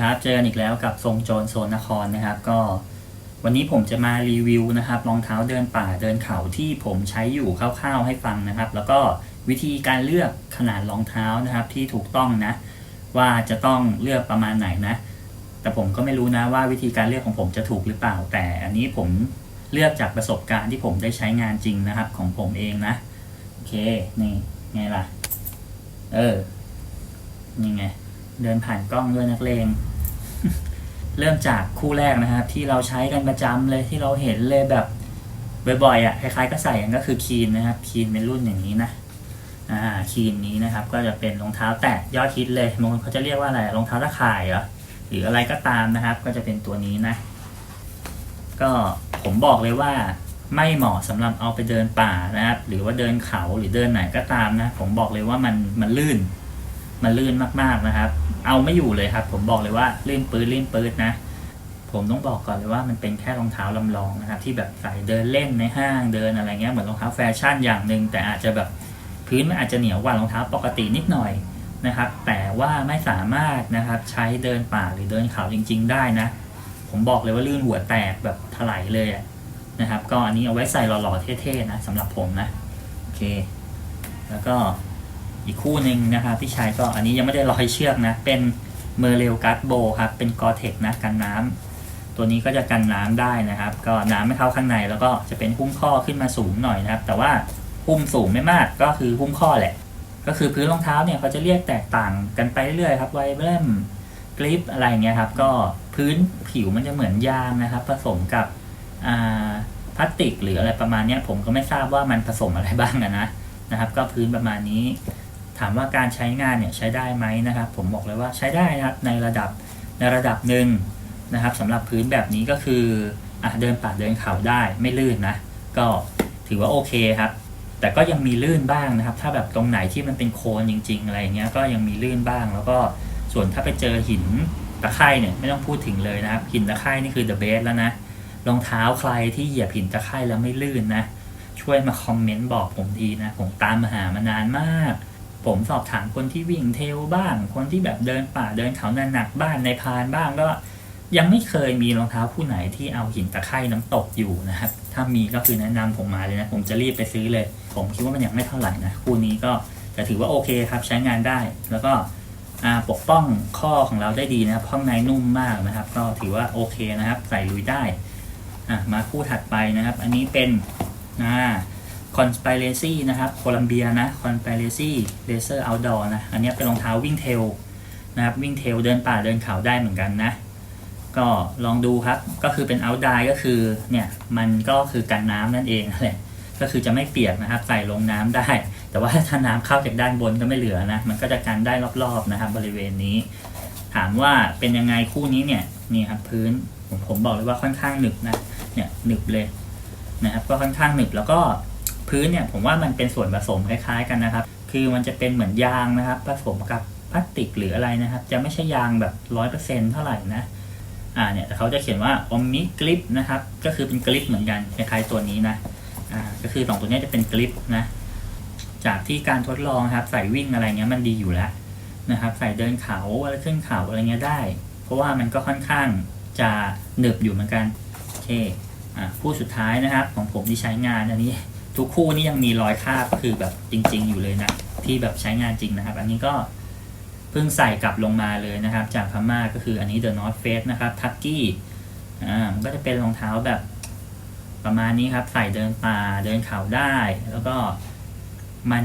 ครับ เจอกันอีกแล้วกับทรงโจรโซนนครนะครับ ก็วันนี้ผมจะมารีวิวนะครับรองเท้าเดินป่าเดินเขาที่ผมใช้อยู่คร่าวๆให้ฟังนะครับ แล้วก็วิธีการเลือกขนาดรองเท้านะครับที่ถูกต้องนะ ว่าจะต้องเลือกประมาณไหนนะ แต่ผมก็ไม่รู้นะว่าวิธีการเลือกของผมจะถูกหรือเปล่า แต่อันนี้ผมเลือกจากประสบการณ์ที่ผมได้ใช้งานจริงนะครับ ของผมเองนะโอเคนี่ไงล่ะ เออนี่ไง เดินผ่านกล้องด้วยนักเลง เริ่มจากคู่แรกนะครับ ที่เราใช้กันประจำเลยที่เราเห็นเลยแบบบ่อยๆอะคล้ายๆก็ใส่กันก็คือคีนนะครับคีนเป็นรุ่นอย่างนี้นะอ่าคีนนี้นะครับ ก็จะเป็นรองเท้าแตะยอดฮิตเลยบางคนเขาจะเรียกว่าอะไรรองเท้าตะข่ายเหรอหรืออะไรก็ตามนะครับ ก็จะเป็นตัวนี้นะ ก็ผมบอกเลยว่าไม่เหมาะสำหรับเอาไปเดินป่านะครับ หรือว่าเดินเขาหรือเดินไหนก็ตามนะ ผมบอกเลยว่ามันมันลื่น มันลื่นมากๆนะครับ เอาไม่อยู่เลยครับ ผมบอกเลยว่าลื่นปื้ดลื่นปื้ดนะ ผมต้องบอกก่อนเลยว่ามันเป็นแค่รองเท้าลำลองนะครับ ที่แบบใส่เดินเล่นในห้างเดินอะไรเงี้ยเหมือนรองเท้าแฟชั่นอย่างหนึ่งแต่อาจจะแบบพื้นมันอาจจะเหนียวกว่ารองเท้าปกตินิดหน่อยนะครับ แต่ว่าไม่สามารถนะครับใช้เดินป่าหรือเดินเขาจริง ๆ ได้นะ ผมบอกเลยว่าลื่นหัวแตกแบบถลายเลยนะครับ ก็อันนี้เอาไว้ใส่หล่อๆเท่ๆนะสำหรับผมนะโอเค แล้วก็ อีกคู่หนึ่งนะครับที่ใช้ก็อันนี้ยังไม่ได้ร้อยเชือกนะ เป็นเมอร์เรลกัสโบครับ เป็นกอเทคนะกันน้ำตัวนี้ก็จะกันน้ำได้นะครับ ก็น้ำไม่เข้าข้างในแล้วก็จะเป็นหุ้มข้อขึ้นมาสูงหน่อยนะครับ แต่ว่าหุ้มสูงไม่มากก็คือหุ้มข้อแหละ ก็คือพื้นรองเท้าเนี่ยเขาจะเรียกแตกต่างกันไปเรื่อยครับไวเบิมกริปอะไรอย่างเงี้ยครับ ก็พื้นผิวมันจะเหมือนยางนะครับ ผสมกับพลาสติกหรืออะไรประมาณนี้ผมก็ไม่ทราบว่ามันผสมอะไรบ้างนะนะครับ ก็พื้นประมาณนี้ ถามว่าการใช้งานเนี่ยใช้ได้ไหมนะครับ ผมบอกเลยว่าใช้ได้นะครับในระดับในระดับหนึ่งนะครับสำหรับพื้นแบบนี้ก็คืออะเดินป่าเดินเขาได้ไม่ลื่นนะ ก็ถือว่าโอเคครับ แต่ก็ยังมีลื่นบ้างนะครับ ถ้าแบบตรงไหนที่มันเป็นโคลนจริง ๆ อะไรเงี้ยก็ยังมีลื่นบ้าง แล้วก็ส่วนถ้าไปเจอหินตะไคร่เนี่ยไม่ต้องพูดถึงเลยนะครับ หินตะไคร่นี่คือ the best แล้วนะรองเท้าใครที่เหยียบหินตะไคร่แล้วไม่ลื่นนะ ช่วยมาคอมเมนต์บอกผมทีนะ ผมตามมาหามานานมาก ผมสอบถามคนที่วิ่งเทลบ้าง คนที่แบบเดินป่าเดินเขาหนักบ้านในพานบ้างก็ยังไม่เคยมีรองเท้าคู่ไหนที่เอาหินตะไคร่น้ำตกอยู่นะครับ ถ้ามีก็คือแนะนำผมมาเลยนะ ผมจะรีบไปซื้อเลย ผมคิดว่ามันยังไม่เท่าไหร่นะ คู่นี้ก็จะถือว่าโอเคครับ ใช้งานได้ แล้วก็ปกป้องข้อของเราได้ดีนะครับข้างในนุ่มมากนะครับ ก็ถือว่าโอเคนะครับ ใส่ลุยได้ มาคู่ถัดไปนะครับ อันนี้เป็นอ่า Conspiracy นะครับโคลัมเบียนะ Conspiracy Laser Outdoor นะ อันนี้เป็นรองเท้าวิ่งเทลนะครับวิ่งเทลเดินป่าเดินเขาได้เหมือนกันนะ ก็ลองดูครับ ก็คือเป็น outdoor ก็คือเนี่ยมันก็คือกันน้ำนั่นเองแหละก็คือจะไม่เปียกนะครับใส่ลงน้ำได้ แต่ว่าถ้าน้ำเข้าจากด้านบนก็ไม่เหลือนะ มันก็จะกันได้รอบๆนะครับ บริเวณนี้ ถามว่าเป็นยังไงคู่นี้เนี่ยนี่ครับพื้นผมผมบอกเลยว่าค่อนข้างหนึบนะเนี่ยหนึบเลยนะครับ ก็ค่อนข้างหนึบแล้วก็ พื้นเนี่ยผมว่ามันเป็นส่วนผสมคล้ายๆกันนะครับ คือมันจะเป็นเหมือนยางนะครับ ผสมกับพลาสติกหรืออะไรนะครับ จะไม่ใช่ยางแบบร้อยเปอร์เซ็นเท่าไหร่นะอ่าเนี่ยแต่เขาจะเขียนว่า Omni Grip นะครับ ก็คือเป็นกริปเหมือนกันคล้ายๆตัวนี้นะอ่าก็คือสองตัวนี้จะเป็นกริปนะ จากที่การทดลองครับใส่วิ่งอะไรเงี้ยมันดีอยู่แล้วนะครับ ใส่เดินเขาอะไรขึ้นเขาอะไรเงี้ยได้ เพราะว่ามันก็ค่อนข้างจะหนึบอยู่เหมือนกันโอเคอ่าคู่สุดท้ายนะครับของผมที่ใช้งานอันนี้ ทุกคู่นี่ยังมีรอยคราบคือแบบจริง ๆ อยู่เลยนะที่แบบใช้งานจริงนะครับ อันนี้ก็เพิ่งใส่กลับลงมาเลยนะครับ จากพม่าก็คืออันนี้ The North Face นะครับทักกี้อ่ามันก็จะเป็นรองเท้าแบบประมาณนี้ครับ ใส่เดินป่าเดินเขาได้ แล้วก็มัน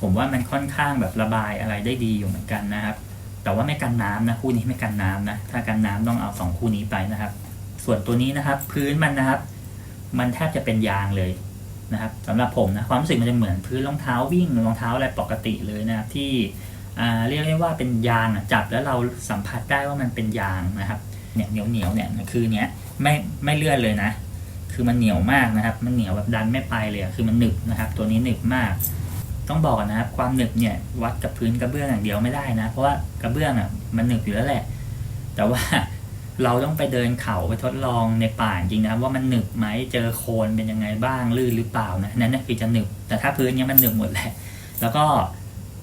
ผมว่ามันค่อนข้างแบบระบายอะไรได้ดีอยู่เหมือนกันนะครับ แต่ว่าไม่กันน้ำนะคู่นี้ไม่กันน้ำนะถ้ากันน้ำต้องเอาสองคู่นี้ไปนะครับ ส่วนตัวนี้นะครับ พื้นมันนะครับ มันแทบจะเป็นยางเลย นะครับสำหรับผมนะความรู้สึกมันจะเหมือนพื้นรองเท้าวิ่งรองเท้าอะไรปกติเลยนะครับที่เรียกได้ว่าเป็นยางจับแล้วเราสัมผัสได้ว่ามันเป็นยางนะครับเนี่ยเหนียวเหนียวๆเนี่ยคือเนี้ยไม่ไม่เลื่อนเลยนะ คือมันเหนียวมากนะครับ มันเหนียวแบบดันไม่ไปเลยคือมันหนึบนะครับ ตัวนี้หนึบมาก ต้องบอกนะครับความหนึบเนี่ยวัดกับพื้นกระเบื้องอย่างเดียวไม่ได้นะ เพราะว่ากระเบื้องอะมันหนึบอยู่แล้วแหละ แต่ว่า เราต้องไปเดินเขาไปทดลองในป่าจริงนะว่ามันหนึบไหมเจอโคลนเป็นยังไงบ้างลื่นหรือเปล่านะนั่นน่ะคือจะหนึบแต่ถ้าพื้นเนี้ยมันหนึบหมดแหละแล้วก็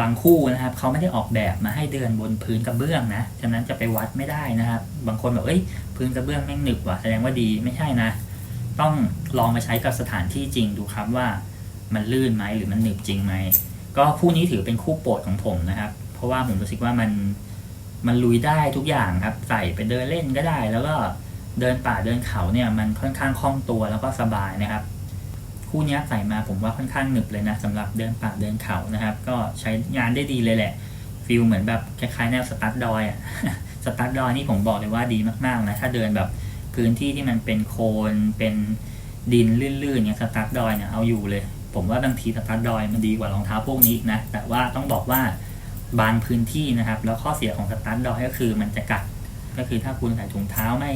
บางคู่นะครับเขาไม่ได้ออกแบบมาให้เดินบนพื้นกระเบื้องนะฉะนั้นจะไปวัดไม่ได้นะครับ บางคนบอกเอ้ยพื้นกระเบื้องแม่งหนึบว่ะแสดงว่าดีไม่ใช่นะ ต้องลองมาใช้กับสถานที่จริงดูครับว่ามันลื่นไหมหรือมันหนึบจริงไหมก็คู่นี้ถือเป็นคู่โปรดของผมนะครับ เพราะว่าผมรู้สึกว่ามัน มันลุยได้ทุกอย่างครับ ใส่ไปเดินเล่นก็ได้ แล้วก็เดินป่าเดินเขาเนี่ยมันค่อนข้างคล่องตัวแล้วก็สบายนะครับ คู่นี้ใส่มาผมว่าค่อนข้างหนึบเลยนะสำหรับเดินป่าเดินเขานะครับ ก็ใช้งานได้ดีเลยแหละฟิลเหมือนแบบคล้ายๆแนวสตาร์ทดอยอะสตาร์ทดอยนี่ผมบอกเลยว่าดีมากๆนะถ้าเดินแบบพื้นที่ที่มันเป็นโคลนเป็นดินลื่นๆเนี่ยสตาร์ทดอยเนี่ยเอาอยู่เลย ผมว่าบางทีสตาร์ทดอยมันดีกว่ารองเท้าพวกนี้นะแต่ว่าต้องบอกว่า บางพื้นที่นะครับ แล้วข้อเสียของสตาร์ดอยก็คือมันจะกัด ก็คือถ้าคุณใส่ถุงเท้าไม่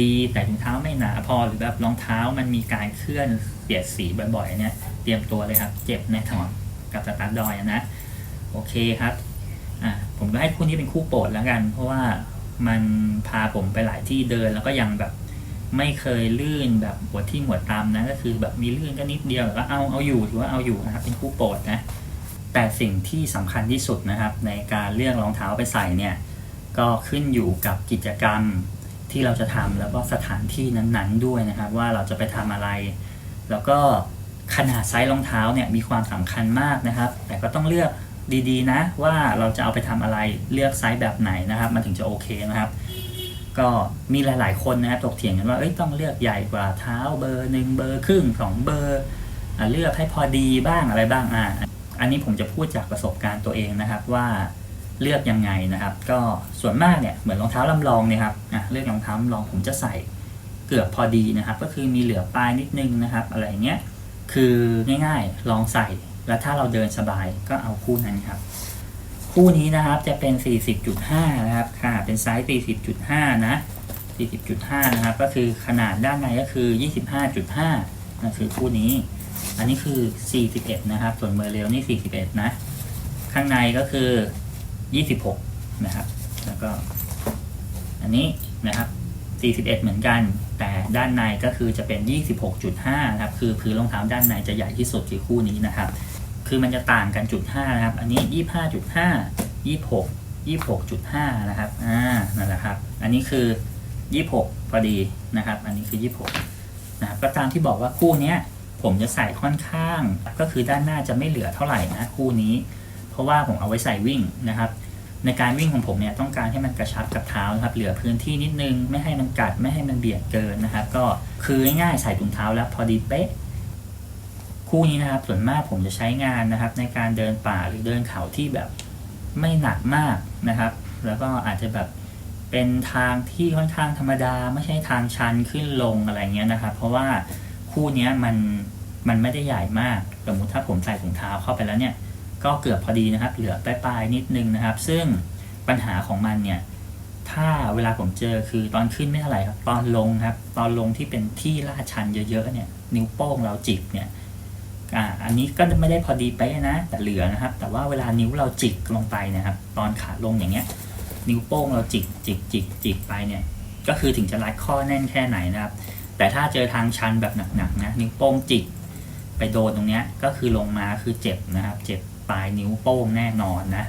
ดีใส่ถุงเท้าไม่หนาพอหรือแบบรองเท้ามันมีการเคลื่อนเสียดสีบ่อยๆเนี่ยเตรียมตัวเลยครับ เจ็บแน่นอนกับสตาร์ดอยนะ โอเคครับอะผมก็ให้คู่นี้เป็นคู่โปรดแล้วกัน เพราะว่ามันพาผมไปหลายที่เดินแล้วก็ยังแบบไม่เคยลื่นแบบหัวที่หัวตามนะก็คือแบบมีลื่นก็นิดเดียวแต่ก็เอาเอาอยู่ถือว่าเอาอยู่นะครับเป็นคู่โปรดนะ แต่สิ่งที่สำคัญที่สุดนะครับ ในการเลือกรองเท้าไปใส่เนี่ยก็ขึ้นอยู่กับกิจกรรมที่เราจะทำแล้วก็สถานที่นั้นๆด้วยนะครับ ว่าเราจะไปทำอะไร แล้วก็ขนาดไซส์รองเท้าเนี่ยมีความสำคัญมากนะครับ แต่ก็ต้องเลือกดีๆ นะว่าเราจะเอาไปทำอะไรเลือกไซส์แบบไหนนะครับ มันถึงจะโอเคนะครับ ก็มีหลายๆคนนะครับถกเถียงกันว่าเอ้ยต้องเลือกใหญ่กว่าเท้าเบอร์หนึ่งเบอร์ครึ่งสองเบอร์เลือกให้พอดีบ้างอะไรบ้างอะ อันนี้ผมจะพูดจากประสบการณ์ตัวเองนะครับว่าเลือกยังไงนะครับ ก็ส่วนมากเนี่ยเหมือนรองเท้าลำลองเนี่ยครับอะเลือกรองเท้าลำลองผมจะใส่เกือบพอดีนะครับ ก็คือมีเหลือปลายนิดนึงนะครับ อะไรเงี้ยคือง่ายๆลองใส่ แล้วถ้าเราเดินสบายก็เอาคู่นั้นครับ คู่นี้นะครับจะเป็น 40.5 นะครับขนาดเป็นไซส์ 40.5 นะ 40.5 นะครับ ก็คือขนาดด้านในก็คือ 25.5นั่นคือคู่นี้ อันนี้คือ 41 นะครับ ส่วนเมอร์เรลนี่ 41 นะ ข้างในก็คือ 26 นะครับ แล้วก็ อันนี้นะครับ 41 เหมือนกัน แต่ด้านในก็คือจะเป็น 26.5 นะครับ คือพื้นรองเท้าด้านในจะใหญ่ที่สุดคือคู่นี้นะครับ คือมันจะต่างกันจุดห้านะครับ อันนี้ยี่ห้าจุดห้ายี่หกยี่หกจุดห้านะครับ อ่า นั่นแหละครับ อันนี้คือยี่หกพอดีนะครับ อันนี้คือยี่หกนะครับ ก็ตามที่บอกว่าคู่เนี้ย ผมจะใส่ค่อนข้าง ก็คือด้านหน้าจะไม่เหลือเท่าไหร่นะคู่นี้ เพราะว่าผมเอาไว้ใส่วิ่งนะครับ ในการวิ่งของผมเนี่ยต้องการให้มันกระชับกับเท้านะครับ เหลือพื้นที่นิดนึง ไม่ให้มันกัด ไม่ให้มันเบียดเกินนะครับ ก็คือง่ายๆใส่ถุงเท้าแล้วพอดีเป๊ะ คู่นี้นะครับ ส่วนมากผมจะใช้งานนะครับ ในการเดินป่าหรือเดินเขาที่แบบไม่หนักมากนะครับ แล้วก็อาจจะแบบเป็นทางที่ค่อนข้างธรรมดา ไม่ใช่ทางชันขึ้นลงอะไรเงี้ยนะครับ เพราะว่า คู่เนี้ยมันมันไม่ได้ใหญ่มาก สมมุติถ้าผมใส่ถุงเท้าเข้าไปแล้วเนี่ย ก็เกือบพอดีนะครับ เหลือปลายๆนิดนึงนะครับ ซึ่งปัญหาของมันเนี่ย ถ้าเวลาผมเจอคือตอนขึ้นไม่เท่าไหร่ครับ ตอนลงครับ ตอนลงที่เป็นที่ลาดชันเยอะๆเนี่ย นิ้วโป้งเราจิกเนี่ย อ่า อันนี้ก็ไม่ได้พอดีเป๊ะนะ แต่เหลือนะครับ แต่ว่าเวลานิ้วเราจิกลงไปนะครับ ตอนขาลงอย่างเงี้ย นิ้วโป้งเราจิกจิกจิกจิกไปเนี่ย ก็คือถึงจะรัดข้อแน่นแค่ไหนนะครับ แต่ถ้าเจอทางชันแบบหนักๆนะนิ้วโป้งจิกไปโดนตรงเนี้ยก็คือลงมาคือเจ็บนะครับ เจ็บปลายนิ้วโป้งแน่นอนนะ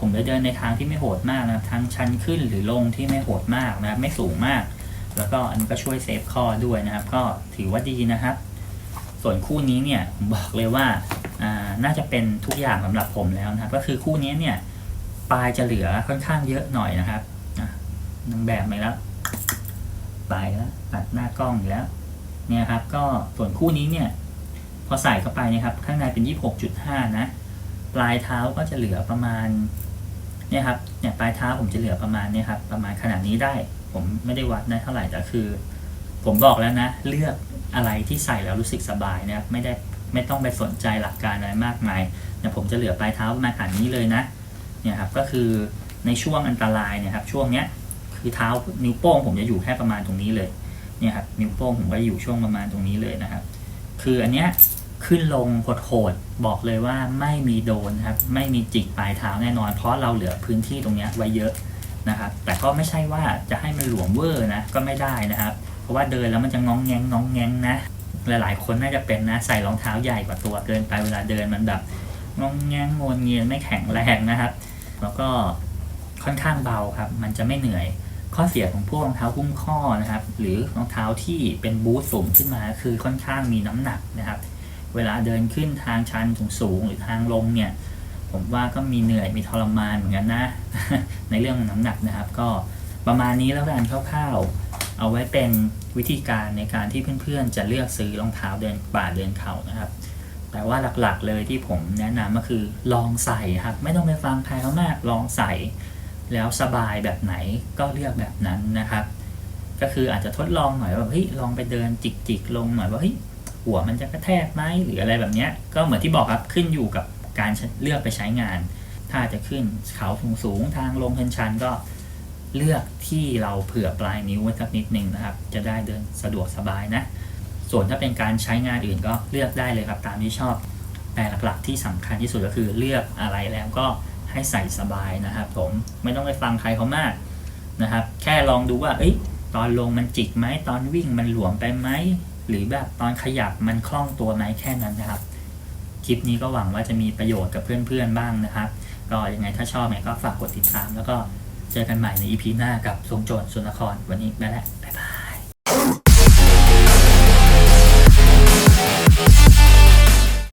ผมจะเดินในทางที่ไม่โหดมากนะทางชันขึ้นหรือลงที่ไม่โหดมากนะครับไม่สูงมาก แล้วก็อันนี้ก็ช่วยเซฟข้อด้วยนะครับ ก็ถือว่าดีนะครับ ส่วนคู่นี้เนี่ยผมบอกเลยว่าน่าจะเป็นทุกอย่างสำหรับผมแล้วนะครับ ก็คือคู่นี้เนี่ยปลายจะเหลือค่อนข้างเยอะหน่อยนะครับนางแบบไปแล้ว ปลายแล้วตัดหน้ากล้องอีกแล้วเนี่ยครับก็ส่วนคู่นี้เนี่ยพอใส่เข้าไปนี่ยครับข้างในเป็น 26.5 นะ ปลายเท้าก็จะเหลือประมาณเนี่ยครับเนี่ยปลายเท้าผมจะเหลือประมาณเนี่ยครับประมาณขนาดนี้ได้ ผมไม่ได้วัดได้เท่าไหร่แต่คือ ผมบอกแล้วนะ เลือกอะไรที่ใส่แล้วรู้สึกสบายนะครับไม่ได้ไม่ต้องไปสนใจหลักการอะไรมากมายเนี่ยผมจะเหลือปลายเท้าประมาณขนาดนี้เลยนะเนี่ยครับก็คือในช่วงอันตรายเนี่ยครับช่วงเนี้ย คือเท้านิ้วโป้งผมจะอยู่แค่ประมาณตรงนี้เลยเนี่ยครับนิ้วโป้งผมก็อยู่ช่วงประมาณตรงนี้เลยนะครับ คืออันเนี้ยขึ้นลงโหดๆบอกเลยว่าไม่มีโดนครับ ไม่มีจิกปลายเท้าแน่นอน เพราะเราเหลือพื้นที่ตรงเนี้ยไว้เยอะนะครับ แต่ก็ไม่ใช่ว่าจะให้มันหลวมเวอร์นะก็ไม่ได้นะครับ เพราะว่าเดินแล้วมันจะงองแงงงองแงงนะ หลายๆคนน่าจะเป็นนะใส่รองเท้าใหญ่กว่าตัวเกินไปเวลาเดินมันแบบงองแงงงวนเงียนไม่แข็งแรงนะครับ แล้วก็ค่อนข้างเบาครับ มันจะไม่เหนื่อย ข้อเสียของพวกรองเท้าหุ้มข้อนะครับ หรือรองเท้าที่เป็นบูทสูงขึ้นมาคือค่อนข้างมีน้ำหนักนะครับ เวลาเดินขึ้นทางชันสูงๆหรือทางลงเนี่ย ผมว่าก็มีเหนื่อยมีทรมานเหมือนกันนะ ในเรื่องน้ำหนักนะครับ ก็ประมาณนี้แล้วกันคร่าวๆเอาไว้เป็นวิธีการในการที่เพื่อนๆ จะเลือกซื้อรองเท้าเดินป่าเดินเขานะครับแต่ว่าหลักๆเลยที่ผมแนะนำก็คือลองใส่ครับ ไม่ต้องไปฟังใครเขามากลองใส่ แล้วสบายแบบไหนก็เลือกแบบนั้นนะครับ ก็คืออาจจะทดลองหน่อยว่าเฮ้ยลองไปเดินจิกๆลงหน่อยว่าเฮ้ยหัวมันจะกระแทกไหมหรืออะไรแบบเนี้ยก็เหมือนที่บอกครับขึ้นอยู่กับการเลือกไปใช้งาน ถ้าจะขึ้นเขาสูงๆทางลงชันๆก็เลือกที่เราเผื่อปลายนิ้วไว้สักนิดหนึ่งนะครับ จะได้เดินสะดวกสบายนะ ส่วนถ้าเป็นการใช้งานอื่นก็เลือกได้เลยครับตามที่ชอบแต่หลักๆที่สำคัญที่สุดก็คือเลือกอะไรแล้วก็ ให้ใส่สบายนะครับผมไม่ต้องไปฟังใครเขามากนะครับ แค่ลองดูว่า เอ้ย ตอนลงมันจิกไหมตอนวิ่งมันหลวมไปไหมหรือแบบตอนขยับมันคล่องตัวไหมแค่นั้นนะครับ คลิปนี้ก็หวังว่าจะมีประโยชน์กับเพื่อนๆบ้างนะครับ ก็ยังไงถ้าชอบเนี่ยก็ฝากกดติดตาม แล้วก็เจอกันใหม่ใน EP หน้ากับทรงโจรสุนทรวันนี้ไปแล้ว